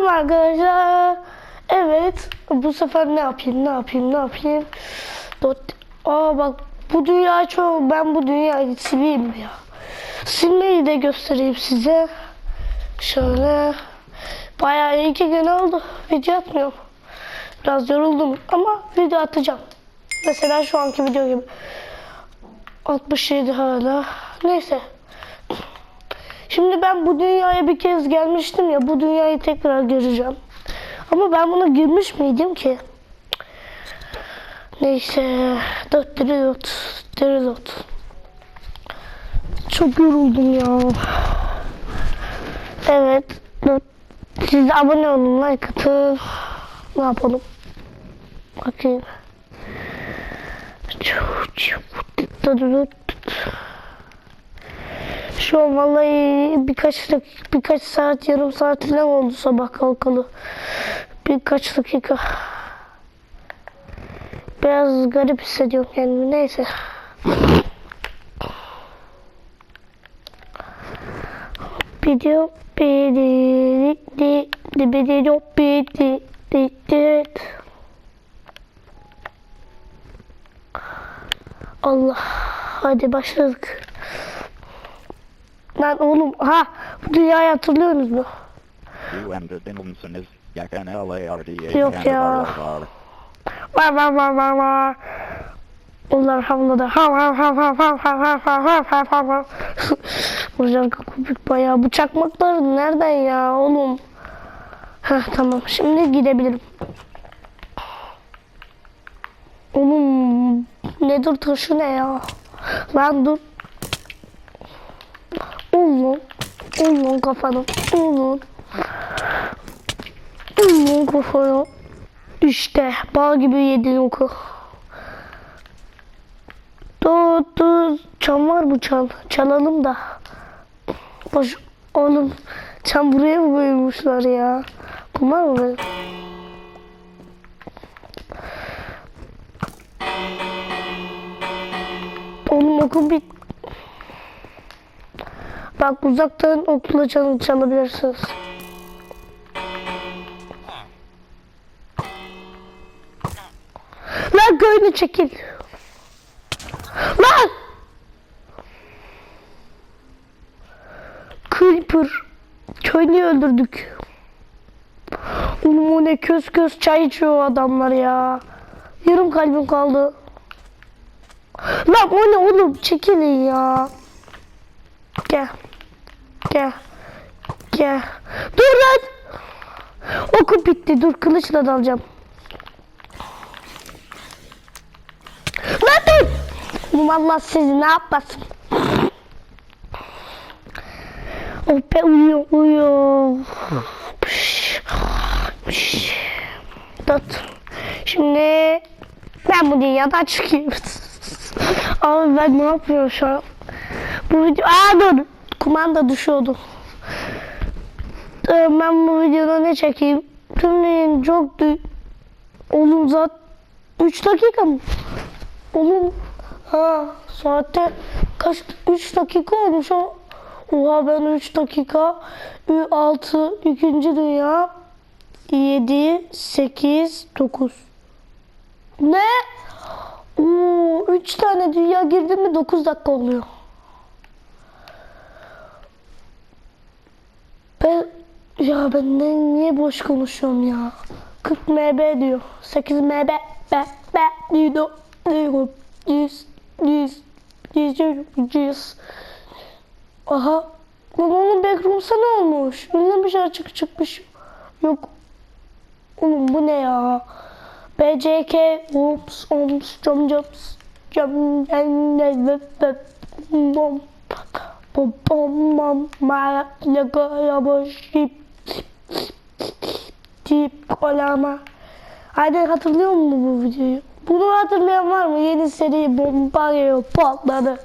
Selam arkadaşlar. Evet. Bu sefer ne yapayım? Ne yapayım? Ne yapayım? Dot. Aa bak bu dünya çok. Ben bu dünyayı sileyim ya. Silmeyi de göstereyim size. Şöyle. Bayağı iki gün oldu. Video atmıyorum. Biraz yoruldum ama video atacağım. Mesela şu anki video gibi. 67 hala. Neyse. Şimdi ben bu dünyaya bir kez gelmiştim ya. Bu dünyayı tekrar göreceğim. Ama ben buna girmiş miydim ki? Neyse. Dört dört. Dört Çok yoruldum ya. Evet. Dört. Siz abone olun, like atın. Ne yapalım? Bakayım. Şu an vallahi birkaç birkaç saat, yarım saat falan oldu sabah kalkalı. Birkaç dakika. Biraz garip hissediyorum kendimi. Neyse. Video bidi di di bidi bidi di di Allah. Hadi başladık. Lan oğlum ha bu dünyayı hatırlıyorsunuz mu? Yok ya. Var var var var var. Onlar havladı. Hav hav hav hav hav hav hav hav hav hav hav hav. Hocam kopuk bayağı. Bu çakmaklar nereden ya oğlum? Heh tamam şimdi gidebilirim. Oğlum ne dur taşı ne ya? Lan dur. Oğlum. Oğlum kafanı. Oğlum. Oğlum kafanı. İşte bal gibi yedin oku. Dur dur. Çam var mı çam? Çalalım da. Boş. Oğlum çam buraya mı koymuşlar ya? Kumar mı böyle? Oğlum okul bit. Bak uzaktan okula çal çalabilirsiniz. Lan köyünü çekil. Lan! Creeper. Köylüyü öldürdük. Oğlum ne köz köz çay içiyor adamlar ya. Yarım kalbim kaldı. Lan o ne oğlum çekilin ya. Gel. Gel. Gel. Dur lan. Oku bitti. Dur kılıçla dalacağım. Lan dur. Allah sizi ne yapmasın. Oh uyuyor uyuyor. Tut. Şimdi ben bu dünyadan çıkayım. Abi ben ne yapıyorum şu an? Bu video... Aa dur. Kumanda düşüyordu. Ee, Ben bu videoda ne çekeyim? Tümleyin çok dü... Oğlum zat... 3 dakika mı? Oğlum... Ha saatte kaç... 3 dakika olmuş o. Oha ben 3 dakika... 6, 2. dünya... 7, 8, 9. Ne? Oo, 3 tane dünya girdi mi 9 dakika oluyor. Ben ya ben ne, niye boş konuşuyorum ya? 40 MB diyor. 8 MB be be diyor. Diyor. 100 100 100 100 Aha. Onun backroom'sa ne olmuş? Ünlü bir şey açık çıkmış. Yok. Oğlum bu ne ya? BCK Oops Oms Jom Jops Jom Jom Bom Bom Bom Bom Ma Laga Labo Tip Kolama Hadi hatırlıyor musun bu videoyu? Bunu hatırlayan var mı? Yeni seri bomba geliyor patladı.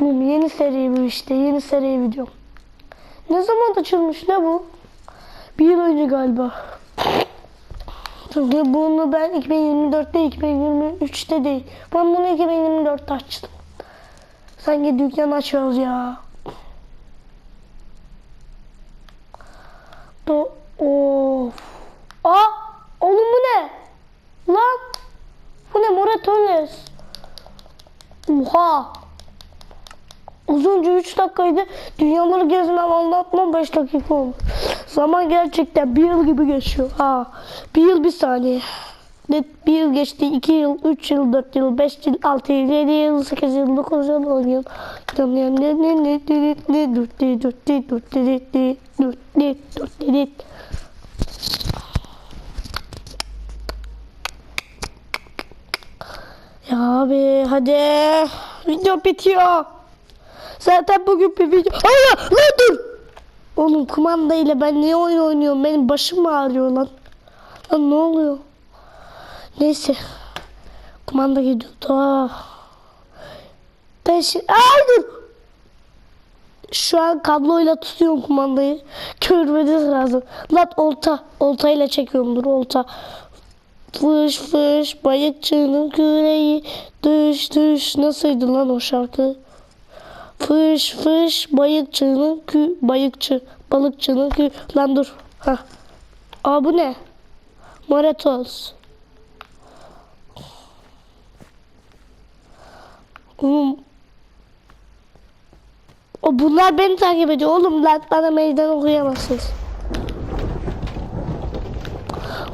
Bum yeni seri bu işte. Yeni seri video. Ne zaman açılmış ne bu? Bir yıl önce galiba. Çünkü bunu ben 2024'te 2023'te değil. Ben bunu 2024'te açtım. Sanki dükkan açıyoruz ya. Do Of. Aa, oğlum bu ne? Lan. Bu ne Moratones? Oha. Az önce 3 dakikaydı. Dünyaları gezmem anlatmam 5 dakika oldu. Zaman gerçekten bir yıl gibi geçiyor. Ha. Bir yıl bir saniye. Ne- Bir yıl geçti, 2 yıl, 3 yıl, 4 yıl, 5 yıl, 6 yıl, 7 yıl, 8 yıl, 9 yıl, 10 yıl. Ne ne ne ne ne ne dört ne dört ne dört ne dört ne dört ne dört ne dört. Ya abi hadi video bitiyor. Zaten bugün bir video. Hayır lan dur. Oğlum kumanda ile ben niye oyun oynuyorum? Benim başım ağrıyor lan. Lan ne oluyor? Neyse. Kumanda gidiyordu. Ben şimdi... Ay dur. Şu an kabloyla tutuyorum kumandayı. Körmeniz lazım. Lan olta. Oltayla çekiyorum dur olta. Fış fış bayıkçının küreği düş düş nasıldı lan o şarkı? Fış fış bayıkçının kü bayıkçı balıkçının kü lan dur. Ha. Aa bu ne? Moretos. Oğlum. O bunlar beni takip ediyor. Oğlum lan bana meydan okuyamazsınız.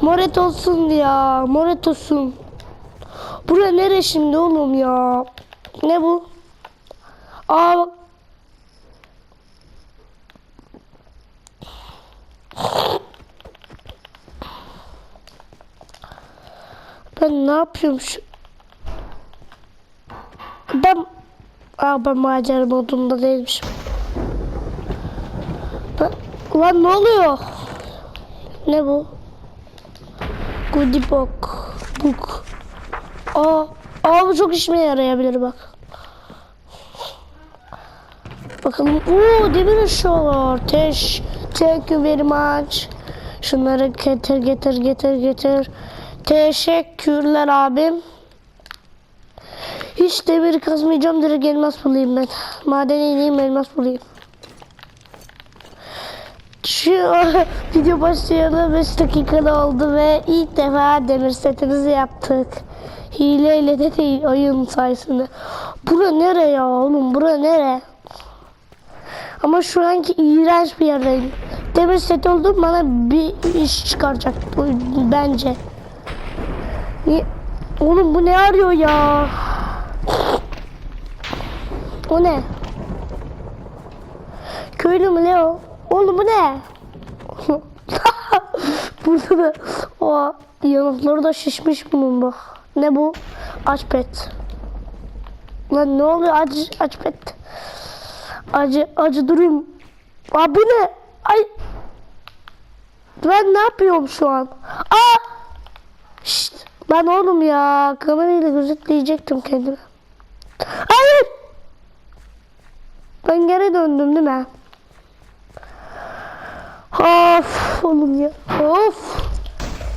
Moret olsun ya. Moret olsun. Bura nere şimdi oğlum ya? Ne bu? Aa bak. Ben ne yapıyorum şu? Ben Aa ben macera modunda değilmişim. Ben... Lan ne oluyor? Ne bu? Goodie book. Book. Aa, aa bu çok işime yarayabilir bak. Bakalım. Oo demir ışığı. Teş. Thank you very much. Şunları getir getir getir getir. Teşekkürler abim. Hiç demir kazmayacağım direkt elmas bulayım ben. Maden ineyim elmas bulayım. Şu video başlayalı 5 dakikada oldu ve ilk defa demir setimizi yaptık. Hileyle de değil oyun sayesinde. Bura nere ya oğlum bura nere? Ama şu anki iğrenç bir yerdeyim. Demir set oldu bana bir iş çıkaracak bence. Niye? Oğlum bu ne arıyor ya? O ne? Köylü mü Leo? Oğlum bu ne? Burada da o yanakları da şişmiş bunun bak. Ne bu? Aç pet. Lan ne oluyor acı aç pet. Acı acı durayım. Aa ne? Ay. Ben ne yapıyorum şu an? Aa! Şşt. Ben oğlum ya kamerayla gözetleyecektim kendimi. Hayır. Ben geri döndüm değil mi? Of oğlum ya. Of.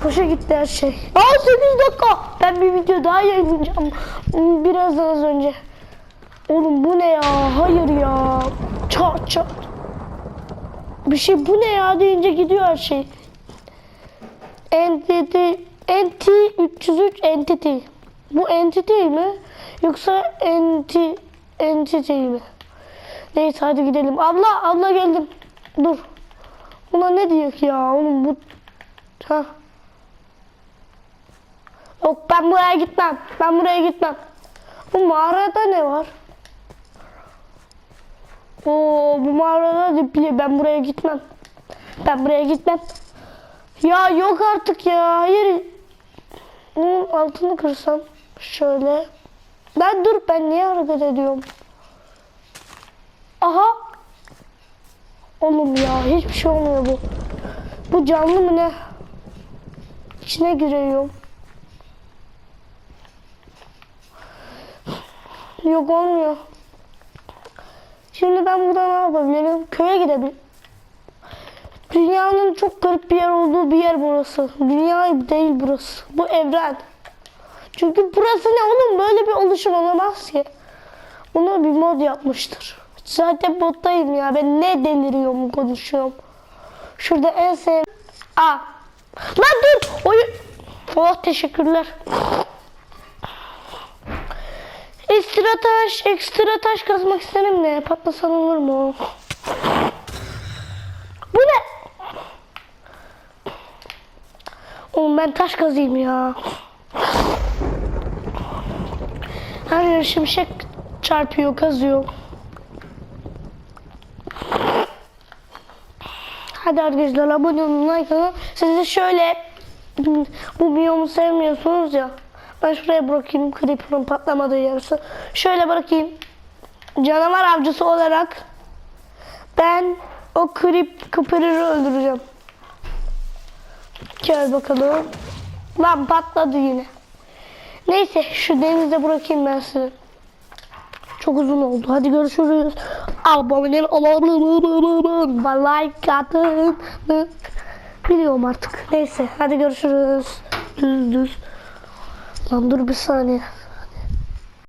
Boşa gitti her şey. Aa 8 dakika. Ben bir video daha yayınlayacağım. Birazdan az önce. Oğlum bu ne ya? Hayır ya. Çat çat. Bir şey bu ne ya deyince gidiyor her şey. Entity, NT 303 Entity. Bu Entity mi? Yoksa Enti, Entity mi? Neyse hadi gidelim. Abla, abla geldim. Dur. Buna ne diyek ya oğlum bu... Ha. Yok ben buraya gitmem. Ben buraya gitmem. Bu mağarada ne var? Oo bu mağarada dipli. Ben buraya gitmem. Ben buraya gitmem. Ya yok artık ya. Hayır. Bunun altını kırsam. Şöyle. Ben dur ben niye hareket ediyorum? Aha. Oğlum ya hiçbir şey olmuyor bu. Bu canlı mı ne? İçine giriyorum. Yok olmuyor. Şimdi ben burada ne yapabilirim? Köye gidebilirim. Dünyanın çok garip bir yer olduğu bir yer burası. Dünya değil burası. Bu evren. Çünkü burası ne oğlum? Böyle bir oluşum olamaz ki. Bunu bir mod yapmıştır. Zaten moddayım ya. Ben ne deliriyorum konuşuyorum. Şurada en sev... Aa. Lan dur. Oyun. Oh teşekkürler. Ekstra taş, ekstra taş kazmak isterim de patlasan olur mu? Bu ne? Oğlum ben taş kazayım ya. Her yer şimşek çarpıyor, kazıyor. Hadi arkadaşlar abone olun, like atın. Siz şöyle bu biyomu sevmiyorsunuz ya. Ben şuraya bırakayım creeper'ın patlamadığı yarısı. Şöyle bırakayım. Canavar avcısı olarak ben o creep creeper'ı öldüreceğim. Gel bakalım. Lan patladı yine. Neyse şu denizde bırakayım ben sizi. Çok uzun oldu. Hadi görüşürüz. Abone olun. Like atın. Biliyorum artık. Neyse hadi görüşürüz. Düz düz. Lan dur bir saniye.